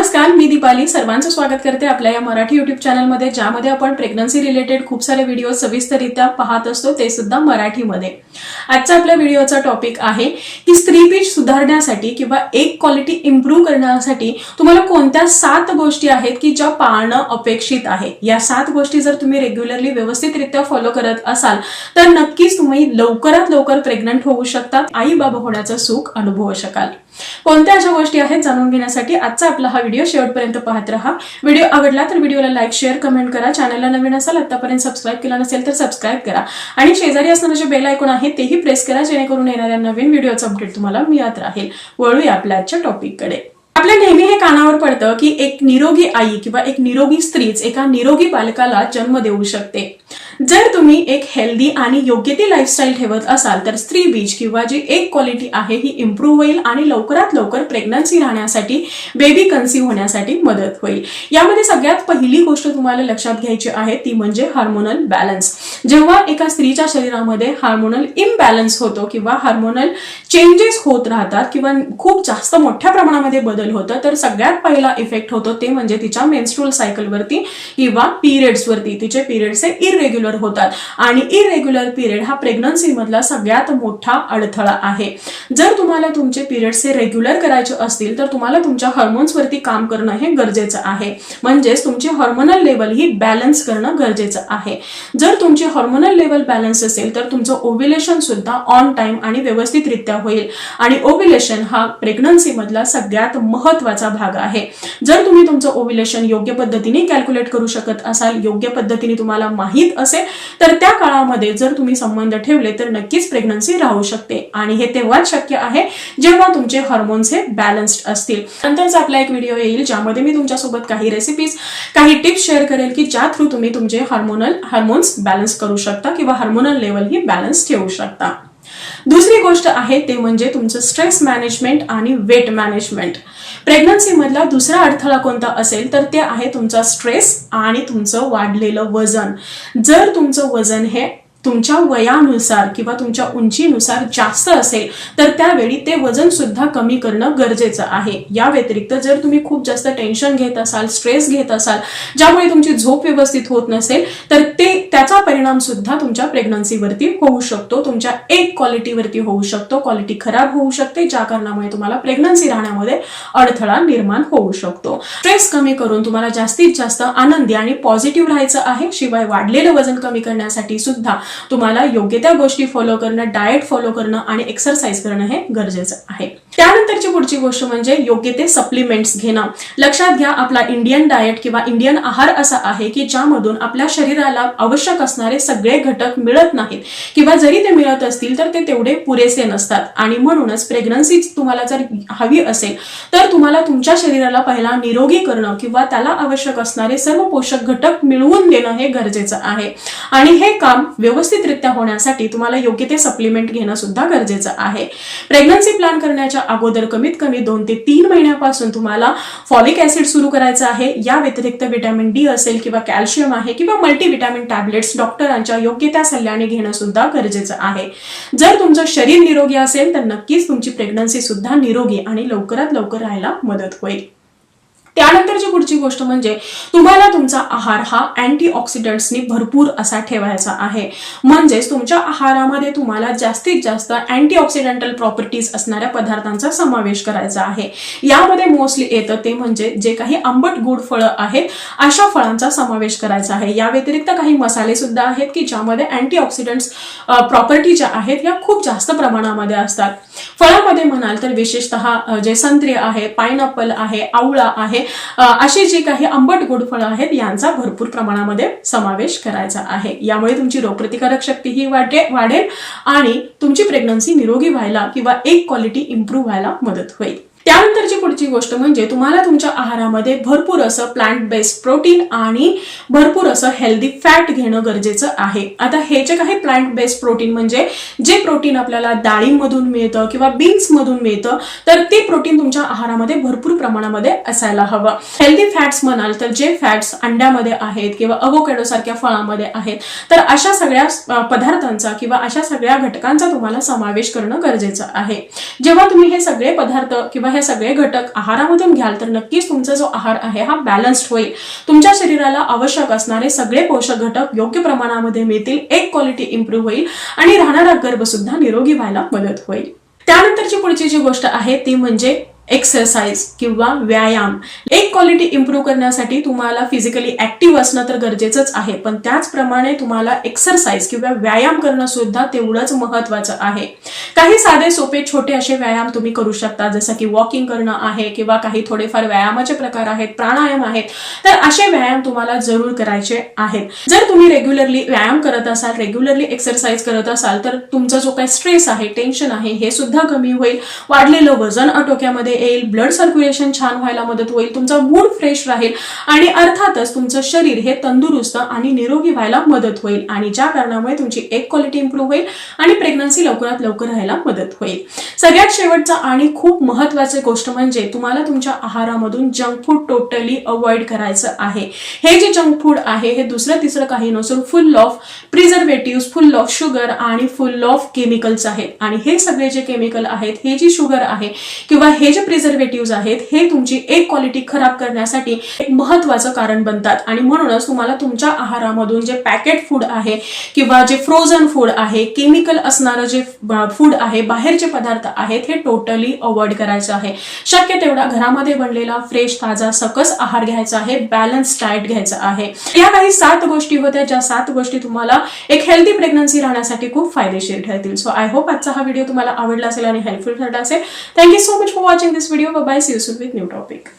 नमस्कार मी दीपाली. सर्वांचं स्वागत करते आपल्या या मराठी युट्यूब चॅनलमध्ये ज्यामध्ये आपण प्रेग्नन्सी रिलेटेड खूप सारे व्हिडिओ सविस्तररित्या पाहत असतो ते सुद्धा मराठीमध्ये. आजचा आपल्या व्हिडिओचा टॉपिक आहे की स्त्री बीज सुधारण्यासाठी किंवा एक क्वालिटी इम्प्रूव्ह करण्यासाठी तुम्हाला कोणत्या सात गोष्टी आहेत की ज्या पाळणं अपेक्षित आहे? या सात गोष्टी जर तुम्ही रेग्युलरली व्यवस्थितरित्या फॉलो करत असाल तर नक्कीच तुम्ही लवकरात लवकर प्रेग्नंट होऊ शकतात. आई बाबा होण्याचं सुख अनुभवू शकाल. कोणत्या अशा गोष्टी आहेत जाणून घेण्यासाठी आजचा आपला हा व्हिडिओ शेवटपर्यंत पाहत राहा. व्हिडिओ आवडला तर व्हिडिओला लाईक शेअर कमेंट करा. चॅनलला नवीन असाल आतापर्यंत सबस्क्राईब केला नसेल तर सबस्क्राईब करा. आणि शेजारी असणारं जे बेल ऐकून आहे तेही प्रेस करा जेणेकरून येणाऱ्या नवीन व्हिडिओचं अपडेट तुम्हाला मिळत राहील. वळूया आपल्या आजच्या टॉपिककडे आपल्या नेहमी हे कानावर पडतं की एक निरोगी आई किंवा एक निरोगी स्त्रीच एका निरोगी बालकाला जन्म देऊ शकते. जर तुम्ही एक हेल्दी आणि योग्य ती लाईफस्टाईल ठेवत असाल तर स्त्री बीज किंवा जी एक क्वालिटी आहे ही इम्प्रूव्ह होईल आणि लवकरात लवकर प्रेग्नन्सी राहण्यासाठी बेबी कन्सीव्ह होण्यासाठी मदत होईल. यामध्ये सगळ्यात पहिली गोष्ट तुम्हाला लक्षात घ्यायची आहे ती म्हणजे हार्मोनल बॅलन्स जेव्हा एका स्त्रीच्या शरीरामध्ये हार्मोनल इम्बॅलन्स होतो किंवा हार्मोनल चेंजेस होत राहतात किंवा खूप जास्त मोठ्या प्रमाणामध्ये बदल होतं तर सगळ्यात पहिला इफेक्ट होतो ते म्हणजे तिच्या मेन्स्ट्रुअल सायकलवरती किंवा पिरियड्सवरती तिचे पिरियड्स हे इरेग्युलर होतात. आणि इरेग्युलर पिरियड हा प्रेग्नन्सीमधला सगळ्यात मोठा अडथळा आहे. जर तुम्हाला तुमचे पिरियड्स हे रेग्युलर करायचे असतील तर तुम्हाला तुमच्या हार्मोन्सवरती काम करणं हे गरजेचं आहे. म्हणजेच तुमची हॉर्मोनल लेवल ही बॅलन्स करणं गरजेचं आहे. जर तुमची हॉर्मोनल लेवल बॅलन्स असेल तर तुमचं ओव्युलेशन सुद्धा ऑन टाइम आणि व्यवस्थितरित्या होईल. आणि ओव्युलेशन हा प्रेग्नन्सी मधला सगळ्यात महत्त्वाचा भाग आहे. जर तुम्ही तुमचं ओव्युलेशन योग्य पद्धतीने कॅल्क्युलेट करू शकत असाल योग्य पद्धतीने तुम्हाला माहीत असेल तर त्या काळामध्ये जर तुम्ही संबंध ठेवले तर नक्कीच प्रेग्नन्सी राहू शकते. आणि हे तेव्हाच शक्य आहे जेव्हा तुमचे हॉर्मोन्स हे बॅलन्स्ड असतील. नंतरच आपला एक व्हिडिओ येईल ज्यामध्ये मी तुमच्यासोबत काही रेसिपीज काही टिप्स शेअर करेल की ज्या थ्रू तुम्ही तुमचे हार्मोनल हार्मोन्स बॅलन्स करू शकता किंवा हार्मोनल लेवल ही बॅलन्स ठेवू शकता. दुसरी गोष्ट आहे ते म्हणजे तुमचं स्ट्रेस मॅनेजमेंट आणि वेट मॅनेजमेंट प्रेग्नन्सी मधला दुसरा अडथळा कोणता असेल तर ते आहे तुमचा स्ट्रेस आणि तुमचं वाढलेलं वजन. जर तुमचं वजन हे तुमच्या वयानुसार किंवा तुमच्या उंचीनुसार जास्त असेल तर त्यावेळी ते वजन सुद्धा कमी करणं गरजेचं आहे. या व्यतिरिक्त जर तुम्ही खूप जास्त टेन्शन घेत असाल स्ट्रेस घेत असाल ज्यामुळे तुमची झोप व्यवस्थित होत नसेल तर ते त्याचा परिणाम सुद्धा तुमच्या प्रेग्नन्सीवरती होऊ शकतो. तुमच्या एक क्वालिटीवरती होऊ शकतो. क्वालिटी खराब होऊ शकते ज्या कारणामुळे तुम्हाला प्रेग्नन्सी राहण्यामध्ये अडथळा निर्माण होऊ शकतो. स्ट्रेस कमी करून तुम्हाला जास्तीत जास्त आनंदी आणि पॉझिटिव्ह राहायचं आहे. शिवाय वाढलेलं वजन कमी करण्यासाठी सुद्धा तुम्हाला योग्य त्या गोष्टी फॉलो करणं डाएट फॉलो करणं आणि एक्सरसाइज करणं हे गरजेचं आहे. त्यानंतर पुढची गोष्ट म्हणजे योग्य ते सप्लिमेंट्स घेणं. लक्षात घ्या आपला इंडियन डाएट किंवा इंडियन आहार असा आहे की ज्यामधून आपल्या शरीराला आवश्यक असणारे सगळे घटक मिळत नाहीत. किंवा जरी ते मिळत असतील तर ते तेवढे पुरेसे नसतात. आणि म्हणूनच प्रेग्नन्सी तुम्हाला जर हवी असेल तर तुम्हाला तुमच्या शरीराला पहिला निरोगी करणं किंवा त्याला आवश्यक असणारे सर्व पोषक घटक मिळवून देणं हे गरजेचं आहे. आणि हे काम व्यवस्थितरित्या होण्यासाठी तुम्हाला योग्य ते सप्लिमेंट घेणं सुद्धा गरजेचं आहे. प्रेग्नन्सी प्लॅन करण्याच्या अगोदर कमीत कमी दोन ते तीन महिन्यापासून तुम्हाला फॉलिक ऍसिड सुरू करायचं आहे. या व्यतिरिक्त व्हिटॅमिन डी असेल किंवा कॅल्शियम आहे किंवा मल्टीव्हिटॅमिन टॅबलेट्स डॉक्टरांच्या योग्य त्या सल्ल्याने घेणं सुद्धा गरजेचं आहे. जर तुमचं शरीर निरोगी असेल तर नक्कीच तुमची प्रेग्नन्सी सुद्धा निरोगी आणि लवकरात लवकर राहायला मदत होईल. त्यानंतरची पुढची गोष्ट म्हणजे तुम्हाला तुमचा आहार हा अँटीऑक्सिडंट्सनी भरपूर असा ठेवायचा आहे. म्हणजेच तुमच्या आहारामध्ये तुम्हाला जास्तीत जास्त अँटीऑक्सिडेंटल प्रॉपर्टीज असणाऱ्या पदार्थांचा समावेश करायचा आहे. यामध्ये मोस्टली येतं ते म्हणजे जे काही आंबट गोड फळं आहेत अशा फळांचा समावेश करायचा आहे. या व्यतिरिक्त काही मसाले सुद्धा आहेत की ज्यामध्ये अँटीऑक्सिडंट्स प्रॉपर्टी ज्या आहेत या खूप जास्त प्रमाणामध्ये असतात. फळामध्ये म्हणाल तर विशेषतः जे संत्री आहे पायनॅपल आहे आवळा आहे अशी जी काही आंबट गोड फळं आहेत यांचा भरपूर प्रमाणामध्ये समावेश करायचा आहे. यामुळे तुमची रोगप्रतिकारक शक्ती ही वाढेल आणि तुमची प्रेग्नन्सी निरोगी व्हायला किंवा एक क्वालिटी इम्प्रूव्ह व्हायला मदत होईल. त्यानंतरची पुढची गोष्ट म्हणजे तुम्हाला तुमच्या आहारामध्ये भरपूर असं प्लांट बेस्ड प्रोटीन आणि भरपूर असं हेल्दी फॅट घेणं गरजेचं आहे. आता हे जे काही प्लांट बेस्ड प्रोटीन म्हणजे जे प्रोटीन आपल्याला डाळींमधून मिळतं किंवा बीन्स मधून मिळतं तर ते प्रोटीन तुमच्या आहारामध्ये भरपूर प्रमाणामध्ये असायला हवं. हेल्दी फॅट्स म्हणाल तर जे फॅट्स अंड्यामध्ये आहेत किंवा अवोकॅडो सारख्या फळामध्ये आहेत तर अशा सगळ्या पदार्थांचा किंवा अशा सगळ्या घटकांचा तुम्हाला समावेश करणं गरजेचं आहे. जेव्हा तुम्ही हे सगळे पदार्थ किंवा हे हे सगळे घटक आहारामधून घ्याल तर नक्कीच तुमचा जो आहार आहे हा बॅलन्स्ड होईल. तुमच्या शरीराला आवश्यक असणारे सगळे पोषक घटक योग्य प्रमाणामध्ये मिळतील एक क्वालिटी इम्प्रूव्ह होईल आणि राहणारा गर्भ सुद्धा निरोगी व्हायला मदत होईल. त्यानंतरची पुढची जी गोष्ट आहे ती म्हणजे एक्सरसाइज किंवा व्यायाम. एक क्वालिटी इम्प्रूव्ह करण्यासाठी तुम्हाला फिजिकली ऍक्टिव्ह असणं तर गरजेचंच आहे पण त्याचप्रमाणे तुम्हाला एक्सरसाइज किंवा व्यायाम करणं सुद्धा तेवढंच महत्वाचं आहे. काही साधे सोपे छोटे असे व्यायाम तुम्ही करू शकता जसं की वॉकिंग करणं आहे किंवा काही थोडेफार व्यायामाचे प्रकार आहेत प्राणायाम आहेत तर असे व्यायाम तुम्हाला जरूर करायचे आहेत. जर तुम्ही रेग्युलरली व्यायाम करत असाल रेग्युलरली एक्सरसाइज करत असाल तर तुमचा जो काही स्ट्रेस आहे टेन्शन आहे हे सुद्धा कमी होईल. वाढलेलं वजन आटोक्यामध्ये येईल ब्लड सर्क्युलेशन छान व्हायला मदत होईल तुमचा मूड फ्रेश राहील आणि अर्थातच तुमचं शरीर हे तंदुरुस्त आणि निरोगी व्हायला मदत होईल आणि ज्या कारणामुळे तुमची एक क्वालिटी इम्प्रूव्ह होईल आणि प्रेग्नन्सी लवकरात लवकर राहायला मदत होईल. सगळ्यात शेवटचा आणि खूप महत्वाची गोष्ट म्हणजे तुम्हाला तुमच्या आहारामधून जंक फूड टोटली अवॉइड करायचं आहे. हे जे जंक फूड आहे हे दुसरं तिसरं काही नसून full of preservative full of sugar आणि फुल ऑफ केमिकल्स आहेत. आणि हे सगळे जे केमिकल आहेत हे जी शुगर आहे किंवा हे जे प्रिझर्वेटिव्ह आहेत हे तुमची एक क्वालिटी खराब करण्यासाठी एक महत्वाचं कारण बनतात. आणि म्हणूनच तुम्हाला तुमच्या आहारामधून जे पॅकेट फूड आहे किंवा जे फ्रोझन फूड आहे केमिकल असणारं जे फूड आहे बाहेरचे पदार्थ आहेत हे टोटली अवॉइड करायचं आहे. शक्य तेवढा घरामध्ये बनलेला फ्रेश ताजा सकस आहार घ्यायचा आहे बॅलन्स डाएट घ्यायचा आहे. या काही सात गोष्टी होत्या ज्या सात गोष्टी तुम्हाला एक हेल्दी प्रेग्नन्सी राहण्यासाठी खूप फायदेशीर ठरतील. सो आय होप आजचा हा व्हिडिओ तुम्हाला आवडला असेल आणि हेल्पफुल ठरला असेल. Thank you so much for watching this video. Bye bye. See you soon with new topic.